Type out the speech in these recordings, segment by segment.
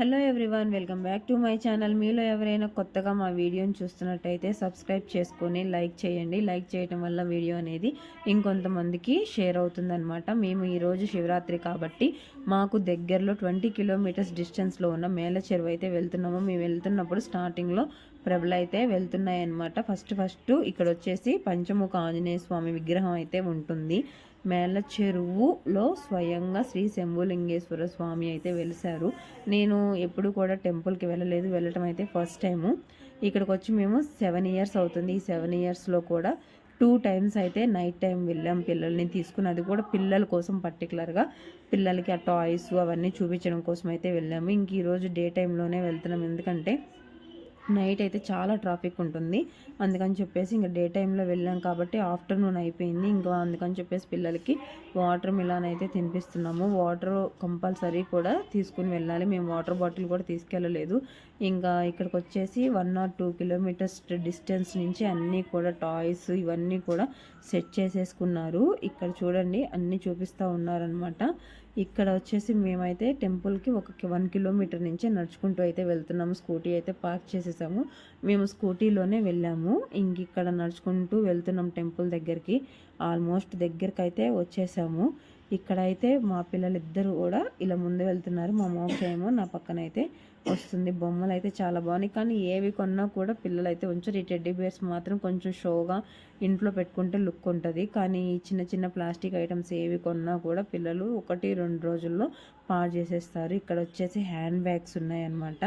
Hello everyone welcome back to my channel. మీలో ఎవరైనా కొత్తగా మా వీడియోని చూస్తున్నట్టయితే సబ్స్క్రైబ్ చేసుకొని లైక్ చేయండి. లైక్ చేయడం వల్ల వీడియో అనేది ఇంకొంతమందికి షేర్ అవుతుందన్నమాట. మేము ఈరోజు శివరాత్రి కాబట్టి మాకు దగ్గరలో ట్వంటీ కిలోమీటర్స్ డిస్టెన్స్లో ఉన్న మేల చెరువు అయితే వెళ్తున్నాము. మేము వెళ్తున్నప్పుడు స్టార్టింగ్లో ప్రభలు అయితే వెళ్తున్నాయన్నమాట. ఫస్ట్ ఫస్ట్ ఇక్కడ వచ్చేసి పంచముఖ ఆంజనేయ స్వామి విగ్రహం అయితే ఉంటుంది. మేళ్ళ చెరువులో స్వయంగా శ్రీ శంభులింగేశ్వర స్వామి అయితే వెలిశారు. నేను ఎప్పుడు కూడా టెంపుల్కి వెళ్ళలేదు. వెళ్ళటం అయితే ఫస్ట్ టైము. ఇక్కడికి వచ్చి మేము సెవెన్ ఇయర్స్ అవుతుంది. ఈ సెవెన్ ఇయర్స్లో కూడా టూ టైమ్స్ అయితే నైట్ టైం వెళ్ళాం పిల్లల్ని తీసుకుని. అది కూడా పిల్లల కోసం పర్టికులర్గా పిల్లలకి ఆ టాయ్స్ అవన్నీ చూపించడం కోసం అయితే వెళ్ళాము. ఇంక ఈరోజు డే టైంలోనే వెళ్తున్నాం. ఎందుకంటే నైట్ అయితే చాలా ట్రాఫిక్ ఉంటుంది. అందుకని చెప్పేసి ఇంకా డే టైంలో వెళ్ళాం కాబట్టి ఆఫ్టర్నూన్ అయిపోయింది. ఇంకా అందుకని చెప్పేసి పిల్లలకి వాటర్ మిలాన్ అయితే తినిపిస్తున్నాము. వాటర్ కంపల్సరీ కూడా తీసుకుని వెళ్ళాలి. మేము వాటర్ బాటిల్ కూడా తీసుకెళ్ళలేదు. ఇంకా ఇక్కడికి వచ్చేసి one or two kilometers distance నుంచి అన్నీ కూడా టాయ్స్ ఇవన్నీ కూడా సెట్ చేసేసుకున్నారు. ఇక్కడ చూడండి అన్నీ చూపిస్తూ ఉన్నారనమాట ఇక్కడ వచ్చేసి మేమైతే టెంపుల్కి ఒక వన్ కిలోమీటర్ నుంచే నడుచుకుంటూ అయితే వెళ్తున్నాము. స్కూటీ అయితే పార్క్ చేసేసాము. మేము స్కూటీలోనే వెళ్ళాము. ఇంక ఇక్కడ నడుచుకుంటూ వెళ్తున్నాం టెంపుల్ దగ్గరికి. ఆల్మోస్ట్ దగ్గరికి అయితే వచ్చేసాము. ఇక్కడైతే మా పిల్లలిద్దరూ కూడా ఇలా ముందు వెళ్తున్నారు. మా మోక్ష ఏమో నా పక్కన అయితే వస్తుంది. బొమ్మలు అయితే చాలా బాగున్నాయి. కానీ ఏవి కొన్నా కూడా పిల్లలు అయితే ఉంచారు. ఈ టెడ్డీ బేర్స్ మాత్రం కొంచెం షోగా ఇంట్లో పెట్టుకుంటే లుక్ ఉంటుంది. కానీ చిన్న చిన్న ప్లాస్టిక్ ఐటమ్స్ ఏవి కొన్నా కూడా పిల్లలు ఒకటి రెండు రోజుల్లో పాడు చేసేస్తారు. ఇక్కడ వచ్చేసి హ్యాండ్ బ్యాగ్స్ ఉన్నాయన్నమాట.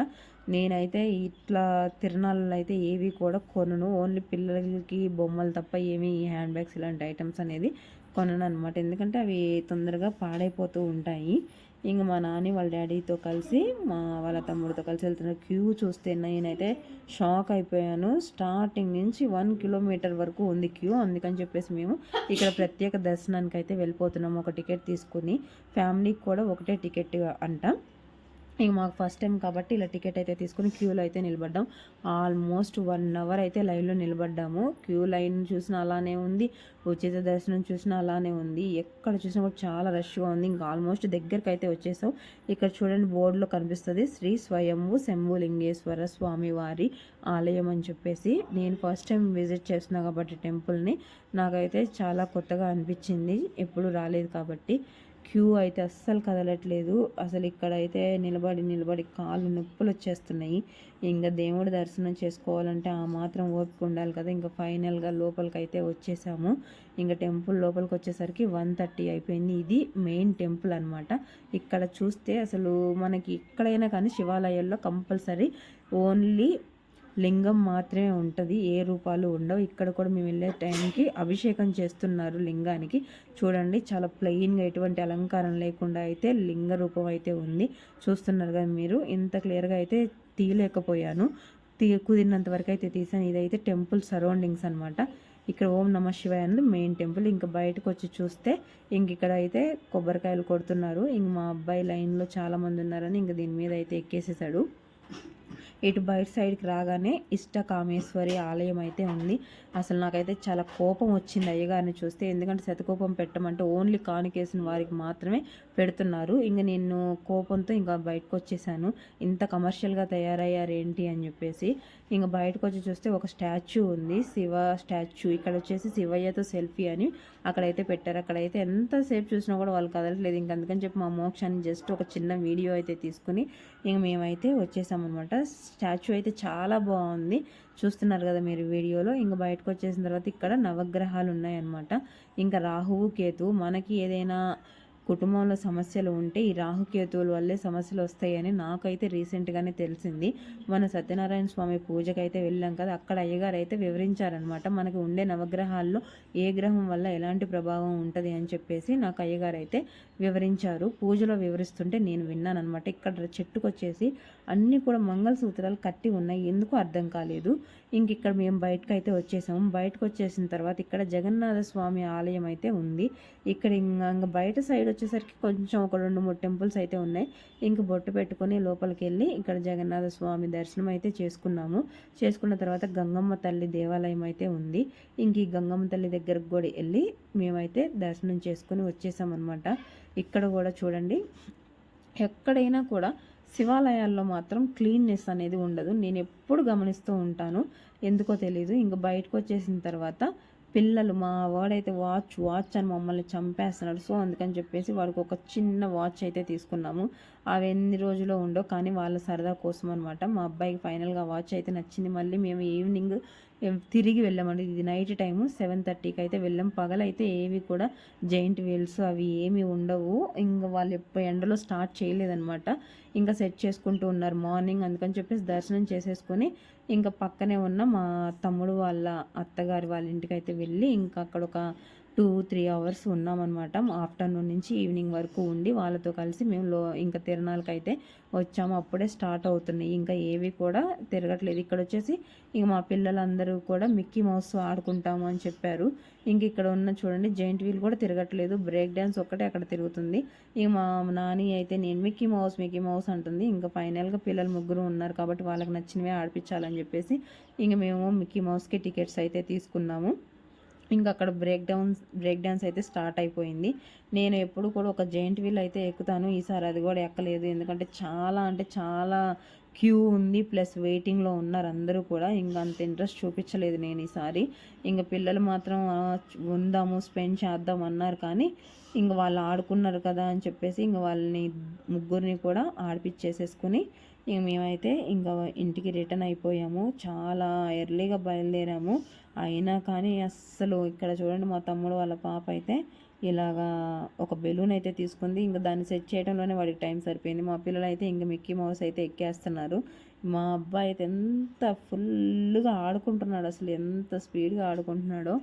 నేనైతే ఇట్లా తిరణాలలో అయితే ఏవి కూడా కొనను. ఓన్లీ పిల్లలకి బొమ్మలు తప్ప ఏమి హ్యాండ్ బ్యాగ్స్ ఇలాంటి ఐటమ్స్ అనేది కొనను అనమాట ఎందుకంటే అవి తొందరగా పాడైపోతూ ఉంటాయి. ఇంకా మా నాని వాళ్ళ డాడీతో కలిసి మా వాళ్ళ తమ్ముడితో కలిసి వెళ్తున్న క్యూ చూస్తే నేనైతే షాక్ అయిపోయాను. స్టార్టింగ్ నుంచి వన్ కిలోమీటర్ వరకు ఉంది క్యూ. అందుకని చెప్పేసి మేము ఇక్కడ ప్రత్యేక దర్శనానికి అయితే వెళ్ళిపోతున్నాము ఒక టికెట్ తీసుకుని ఫ్యామిలీకి కూడా ఒకటే టికెట్ అంట. ఇక మాకు ఫస్ట్ టైం కాబట్టి ఇలా టికెట్ అయితే తీసుకుని క్యూలో అయితే నిలబడ్డాం. ఆల్మోస్ట్ వన్ అవర్ అయితే లైన్లో నిలబడ్డాము. క్యూ లైన్ చూసినా అలానే ఉంది. ఉచిత దర్శనం చూసినా అలానే ఉంది. ఎక్కడ చూసినా కూడా చాలా రష్గా ఉంది. ఇంకా ఆల్మోస్ట్ దగ్గరికి అయితే వచ్చేసాం. ఇక్కడ చూడండి బోర్డులో కనిపిస్తుంది శ్రీ స్వయంభు శంభులింగేశ్వర స్వామి వారి ఆలయం అని చెప్పేసి. నేను ఫస్ట్ టైం విజిట్ చేస్తున్నా కాబట్టి టెంపుల్ని నాకైతే చాలా కొత్తగా అనిపించింది. ఎప్పుడు రాలేదు కాబట్టి. క్యూ అయితే అస్సలు కదలట్లేదు. అసలు ఇక్కడైతే నిలబడి నిలబడి కాళ్ళు నొప్పులు వచ్చేస్తున్నాయి. ఇంకా దేవుడి దర్శనం చేసుకోవాలంటే ఆ మాత్రం ఓపిక ఉండాలి కదా. ఇంకా ఫైనల్గా లోపలికి అయితే వచ్చేసాము. ఇంకా టెంపుల్ లోపలికి వచ్చేసరికి వన్ థర్టీ అయిపోయింది. ఇది మెయిన్ టెంపుల్ అనమాట ఇక్కడ చూస్తే అసలు మనకి ఎక్కడైనా కానీ శివాలయాల్లో కంపల్సరీ ఓన్లీ లింగం మాత్రమే ఉంటుంది. ఏ రూపాలు ఉండవు. ఇక్కడ కూడా మేము వెళ్ళే టైంకి అభిషేకం చేస్తున్నారు లింగానికి. చూడండి చాలా ప్లెయిన్గా ఎటువంటి అలంకారం లేకుండా అయితే లింగ రూపం అయితే ఉంది. చూస్తున్నారు కదా మీరు ఇంత క్లియర్గా అయితే తీయలేకపోయాను. తీ కుదిరినంత వరకు అయితే తీసాను. ఇదైతే టెంపుల్ సరౌండింగ్స్ అనమాట ఇక్కడ ఓం నమ శివాయ అనేది మెయిన్ టెంపుల్. ఇంకా బయటకు వచ్చి చూస్తే ఇంక ఇక్కడ అయితే కొబ్బరికాయలు కొడుతున్నారు. ఇంక మా అబ్బాయి లైన్లో చాలామంది ఉన్నారని ఇంక దీని మీద అయితే ఎక్కేసేసాడు. ఇటు బయట సైడ్కి రాగానే ఇష్ట కామేశ్వరి ఆలయం అయితే ఉంది. అసలు నాకైతే చాలా కోపం వచ్చింది అయ్యగారిని చూస్తే. ఎందుకంటే శతకోపం పెట్టమంటే ఓన్లీ కానికేసిన వారికి మాత్రమే పెడుతున్నారు. ఇంక నేను కోపంతో ఇంకా బయటకు వచ్చేసాను ఇంత కమర్షియల్గా తయారయ్యారు ఏంటి అని చెప్పేసి ఇంకా బయటకు వచ్చి చూస్తే ఒక స్టాచ్యూ ఉంది. శివ స్టాచ్యూ. ఇక్కడ వచ్చేసి శివయ్యతో సెల్ఫీ అని అక్కడైతే పెట్టారు. అక్కడైతే ఎంతసేపు చూసినా కూడా వాళ్ళు కదలట్లేదు. ఇంక అందుకని చెప్పి మా మోక్షాన్ని జస్ట్ ఒక చిన్న వీడియో అయితే తీసుకుని ఇంక మేమైతే వచ్చేసామన్నమాట. స్టాచ్యూ అయితే చాలా బాగుంది. చూస్తున్నారు కదా మీరు వీడియోలో. ఇంకా బయటకు వచ్చేసిన తర్వాత ఇక్కడ నవగ్రహాలు ఉన్నాయన్నమాట ఇంకా రాహువు కేతు మనకి ఏదైనా కుటుంబంలో సమస్యలు ఉంటే ఈ రాహుకేతువుల వల్లే సమస్యలు వస్తాయని నాకైతే రీసెంట్గానే తెలిసింది. మన సత్యనారాయణ స్వామి పూజకైతే వెళ్ళాం కదా అక్కడ అయ్యగారు అయితే వివరించారనమాట మనకి ఉండే నవగ్రహాల్లో ఏ గ్రహం వల్ల ఎలాంటి ప్రభావం ఉంటుంది అని చెప్పేసి నాకు అయ్యగారు అయితే వివరించారు. పూజలో వివరిస్తుంటే నేను విన్నాను అనమాట ఇక్కడ చెట్టుకు వచ్చేసి అన్నీ కూడా మంగళసూత్రాలు కట్టి ఉన్నాయి. ఎందుకు అర్థం కాలేదు. ఇంక ఇక్కడ మేము బయటకు అయితే వచ్చేసాము. బయటకు వచ్చేసిన తర్వాత ఇక్కడ జగన్నాథ స్వామి ఆలయం అయితే ఉంది. ఇక్కడ ఇంకా బయట సైడ్ వచ్చేసరికి కొంచెం ఒక రెండు మూడు టెంపుల్స్ అయితే ఉన్నాయి. ఇంక బొట్టు పెట్టుకొని లోపలికి వెళ్ళి ఇక్కడ జగన్నాథ స్వామి దర్శనం అయితే చేసుకున్నాము. చేసుకున్న తర్వాత గంగమ్మ తల్లి దేవాలయం అయితే ఉంది. ఇంక ఈ గంగమ్మ తల్లి దగ్గరకు కూడా వెళ్ళి మేమైతే దర్శనం చేసుకొని వచ్చేసామన్నమాట. ఇక్కడ కూడా చూడండి ఎక్కడైనా కూడా శివాలయాల్లో మాత్రం క్లీన్నెస్ అనేది ఉండదు. నేను ఎప్పుడు గమనిస్తూ ఉంటాను. ఎందుకో తెలీదు. ఇంకా బయటకు వచ్చేసిన తర్వాత పిల్లలు మా వాడైతే వాచ్ వాచ్ అని మమ్మల్ని చంపేస్తున్నాడు. సో అందుకని చెప్పేసి వాడికి ఒక చిన్న వాచ్ అయితే తీసుకున్నాము. అవి ఎన్ని రోజులు ఉండో కానీ వాళ్ళ సరదా కోసం అనమాట మా అబ్బాయికి ఫైనల్గా వాచ్ అయితే నచ్చింది. మళ్ళీ మేము ఈవినింగ్ తిరిగి వెళ్ళామండి. ఇది నైట్ టైము సెవెన్ థర్టీకి అయితే వెళ్ళాం. పగలైతే ఏవి కూడా జైంట్ వీల్స్ అవి ఏమి ఉండవు. ఇంకా వాళ్ళు ఎప్పుడు ఎండలో స్టార్ట్ చేయలేదనమాట ఇంకా సెట్ చేసుకుంటూ ఉన్నారు మార్నింగ్. అందుకని చెప్పేసి దర్శనం చేసేసుకొని ఇంకా పక్కనే ఉన్న మా తమ్ముడు వాళ్ళ అత్తగారి వాళ్ళ ఇంటికి అయితే వెళ్ళి ఇంకా అక్కడ ఒక టూ త్రీ అవర్స్ ఉన్నామన్నమాట. ఆఫ్టర్నూన్ నుంచి ఈవినింగ్ వరకు ఉండి వాళ్ళతో కలిసి మేము లో ఇంకా తిరణాలకు అయితే వచ్చాము. అప్పుడే స్టార్ట్ అవుతున్నాయి. ఇంకా ఏవి కూడా తిరగట్లేదు. ఇక్కడ వచ్చేసి ఇంక మా పిల్లలందరూ కూడా మిక్కీ మౌస్ ఆడుకుంటాము అని చెప్పారు. ఇంక ఇక్కడ ఉన్న చూడండి జైంట్ వీల్ కూడా తిరగట్లేదు. బ్రేక్ డ్యాన్స్ ఒక్కటే అక్కడ తిరుగుతుంది. ఇంక మా నాని అయితే నేను మిక్కీ మౌస్ మిక్కీ మౌస్ అంటుంది. ఇంకా ఫైనల్గా పిల్లలు ముగ్గురు ఉన్నారు కాబట్టి వాళ్ళకి నచ్చినవే ఆడిపించాలని చెప్పేసి ఇంక మేము మిక్కీ మౌస్కి టికెట్స్ అయితే తీసుకున్నాము. ఇంకా అక్కడ బ్రేక్ డౌన్స్ బ్రేక్ డ్యాన్స్ అయితే స్టార్ట్ అయిపోయింది. నేను ఎప్పుడు కూడా ఒక జెయింట్ వీల్ అయితే ఎక్కుతాను. ఈసారి అది కూడా ఎక్కలేదు. ఎందుకంటే చాలా అంటే చాలా క్యూ ఉంది. ప్లస్ వెయిటింగ్లో ఉన్నారు అందరూ కూడా. ఇంకా అంత ఇంట్రెస్ట్ చూపించలేదు నేను ఈసారి. ఇంకా పిల్లలు మాత్రం ఉందాము స్పెండ్ చేద్దాం అన్నారు కానీ ఇంక వాళ్ళు ఆడుకున్నారు కదా అని చెప్పేసి ఇంక వాళ్ళని ముగ్గురిని కూడా ఆడిపించేసేసుకుని ఇక మేమైతే ఇంకా ఇంటికి రిటర్న్ అయిపోయాము. చాలా ఎర్లీగా బయలుదేరాము. అయినా కానీ అస్సలు ఇక్కడ చూడండి మా తమ్ముడు వాళ్ళ పాప అయితే ఇలాగా ఒక బెలూన్ అయితే తీసుకుంది. ఇంకా దాన్ని సెట్ చేయడంలోనే వాడికి టైం సరిపోయింది. మా పిల్లలు అయితే ఇంకా మిక్కీ మౌస్ అయితే ఎక్కేస్తున్నారు. మా అబ్బాయి అయితే ఎంత ఫుల్గా ఆడుకుంటున్నాడు అసలు ఎంత స్పీడ్గా ఆడుకుంటున్నాడో.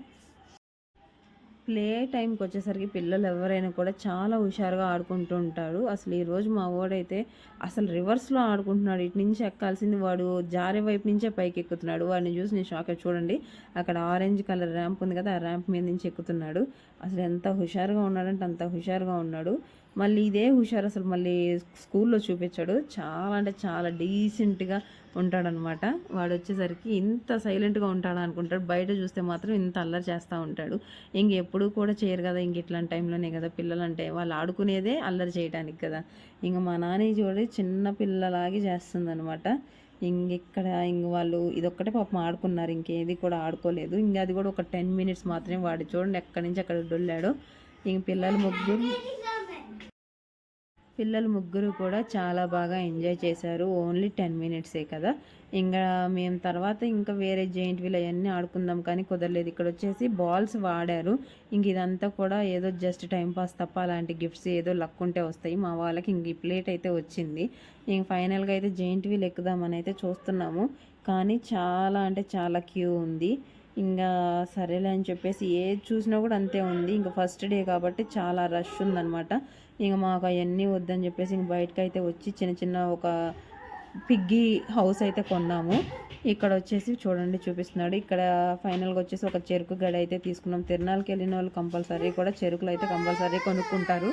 ప్లే టైంకి వచ్చేసరికి పిల్లలు ఎవరైనా కూడా చాలా హుషారుగా ఆడుకుంటూ ఉంటారు. అసలు ఈరోజు మా వాడైతే అసలు రివర్స్లో ఆడుకుంటున్నాడు. ఇటు నుంచి ఎక్కాల్సింది వాడు జారే వైపు నుంచే పైకి ఎక్కుతున్నాడు. వాడిని చూసి నేను షాక్ చూడండి. అక్కడ ఆరెంజ్ కలర్ ర్యాంప్ ఉంది కదా ఆ ర్యాంప్ మీద నుంచి ఎక్కుతున్నాడు. అసలు ఎంత హుషారుగా ఉన్నాడంటే అంత హుషారుగా ఉన్నాడు. మళ్ళీ ఇదే హుషారు అసలు మళ్ళీ స్కూల్లో చూపించాడు. చాలా అంటే చాలా డీసెంట్గా ఉంటాడనమాట. వాడు వచ్చేసరికి ఇంత సైలెంట్గా ఉంటాడు అనుకుంటాడు బయట చూస్తే మాత్రం ఇంత అల్లరి చేస్తూ ఉంటాడు. ఇంక ఎప్పుడు కూడా చేయరు కదా ఇంక ఇట్లాంటి టైంలోనే కదా పిల్లలు అంటే వాళ్ళు ఆడుకునేదే అల్లరి చేయడానికి కదా. ఇంక మా నాన్న చూడి చిన్న పిల్లలాగే చేస్తుంది అనమాట ఇంకెక్కడ ఇంక వాళ్ళు ఇదొక్కటే పాపం ఆడుకున్నారు. ఇంకేది కూడా ఆడుకోలేదు. ఇంక అది కూడా ఒక టెన్ మినిట్స్ మాత్రమే వాడు చూడండి ఎక్కడి నుంచి అక్కడ డొల్లాడు ఇంక పిల్లలు ముగ్గురు పిల్లలు ముగ్గురు కూడా చాలా బాగా ఎంజాయ్ చేశారు. ఓన్లీ టెన్ మినిట్సే కదా. ఇంకా మేము తర్వాత ఇంకా వేరే జెయింట్ వీల్ అవన్నీ ఆడుకుందాం కానీ కుదరలేదు. ఇక్కడ వచ్చేసి బాల్స్ వాడారు. ఇంక ఇదంతా కూడా ఏదో జస్ట్ టైంపాస్ తప్ప అలాంటి గిఫ్ట్స్ ఏదో లక్ ఉంటే వస్తాయి. మా వాళ్ళకి ఇంక ఈ ప్లేట్ అయితే వచ్చింది. ఇంక ఫైనల్గా అయితే జెయింట్ వీల్ ఎక్కుదామని అయితే చూస్తున్నాము. కానీ చాలా అంటే చాలా క్యూ ఉంది. ఇంకా సరేలే అని చెప్పేసి ఏది చూసినా కూడా అంతే ఉంది. ఇంకా ఫస్ట్ డే కాబట్టి చాలా రష్ ఉందనమాట ఇంక మాకు అవన్నీ వద్దని చెప్పేసి ఇంక బయటకు అయితే వచ్చి చిన్న చిన్న ఒక పిగ్గి హౌస్ అయితే కొన్నాము. ఇక్కడ వచ్చేసి చూడండి చూపిస్తున్నాడు. ఇక్కడ ఫైనల్గా వచ్చేసి ఒక చెరుకు గడి అయితే తీసుకున్నాం. తిరునాళ్ళకి వెళ్ళిన వాళ్ళు కంపల్సరీ కూడా చెరుకులు అయితే కంపల్సరీ కొనుక్కుంటారు.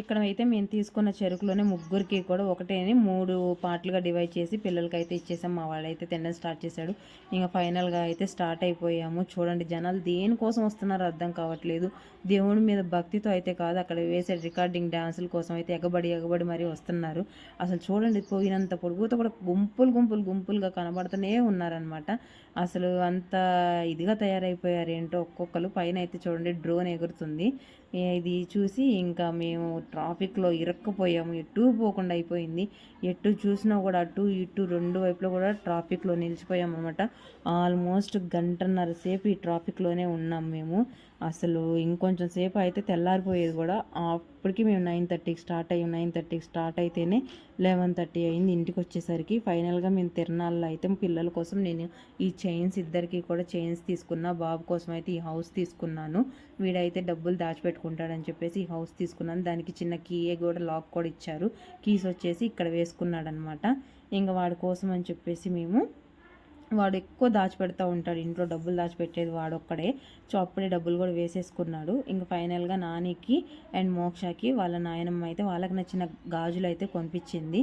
ఇక్కడ అయితే మేము తీసుకున్న చెరుకులోనే ముగ్గురికి కూడా ఒకటే మూడు పార్ట్లుగా డివైడ్ చేసి పిల్లలకి అయితే ఇచ్చేసాం. మా వాడైతే తినడం స్టార్ట్ చేశాడు. ఇంకా ఫైనల్గా అయితే స్టార్ట్ అయిపోయాము. చూడండి జనాలు దేనికోసం వస్తున్నారో అర్థం కావట్లేదు. దేవుడి మీద భక్తితో అయితే కాదు అక్కడ వేసే రికార్డింగ్ డ్యాన్సుల కోసం అయితే ఎగబడి ఎగబడి మరీ వస్తున్నారు. అసలు చూడండి పోయినంత పొడుగుతో కూడా గుంపులు గుంపులు గుంపులుగా కనబడుతూనే ఉన్నారనమాట అసలు అంత ఇదిగా తయారైపోయారు ఏంటో ఒక్కొక్కరు. పైన అయితే చూడండి డ్రోన్ ఎగురుతుంది. ఇది చూసి ఇంకా మేము ట్రాఫిక్లో ఇరక్కపోయాము. ఎటు పోకుండా అయిపోయింది. ఎటు చూసినా కూడా అటు ఇటు రెండు వైపులో కూడా ట్రాఫిక్లో నిలిచిపోయాము అనమాట ఆల్మోస్ట్ గంటన్నర సేపు ఈ ట్రాఫిక్లోనే ఉన్నాం మేము. అసలు ఇంకొంచెం సేపు అయితే తెల్లారిపోయేది కూడా. అప్పటికి మేము నైన్ థర్టీకి స్టార్ట్ అయ్యాం. నైన్ థర్టీకి స్టార్ట్ అయితేనే లెవెన్ థర్టీ అయింది ఇంటికి వచ్చేసరికి ఫైనల్గా మేము తిరణాల్లో అయితే పిల్లల కోసం నేను ఈ చైన్స్ ఇద్దరికి కూడా చైన్స్ తీసుకున్నా. బాబు కోసం అయితే ఈ హౌస్ తీసుకున్నాను. వీడైతే డబ్బులు దాచిపెట్టుకుంటాడని చెప్పేసి ఈ హౌస్ తీసుకున్నాను. దానికి చిన్న కీ కూడా లాక్ కూడా ఇచ్చారు. కీస్ వచ్చేసి ఇక్కడ వేసుకున్నాడనమాట. ఇంకా వాడి కోసం అని చెప్పేసి మేము వాడు ఎక్కువ దాచిపెడతా ఉంటాడు. ఇంట్లో డబ్బులు దాచిపెట్టేది వాడొక్కడే. సో అప్పుడే డబ్బులు కూడా వేసేసుకున్నాడు. ఇంకా ఫైనల్గా నానికి అండ్ మోక్షకి వాళ్ళ నాయనమ్మ అయితే వాళ్ళకి నచ్చిన గాజులు అయితే కొనిపించింది.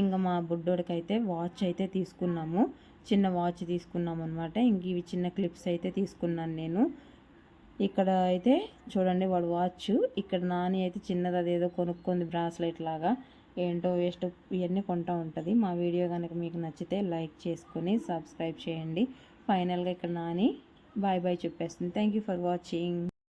ఇంకా మా బుడ్డోడికైతే వాచ్ అయితే తీసుకున్నాము. చిన్న వాచ్ తీసుకున్నాం అనమాట ఇంక ఇవి చిన్న క్లిప్స్ అయితే తీసుకున్నాను నేను. ఇక్కడ అయితే చూడండి వాడు వాచ్. ఇక్కడ నాని అయితే చిన్నది అదేదో కొనుక్కుంది బ్రాస్లెట్ లాగా. ఏంటో వేస్ట్ ఇవన్నీ కొంటూ ఉంటుంది. మా వీడియో కనుక మీకు నచ్చితే లైక్ చేసుకొని సబ్స్క్రైబ్ చేయండి. ఫైనల్గా ఇక్కడ నాని బాయ్ బాయ్ చెప్పేస్తుంది. Thank you for watching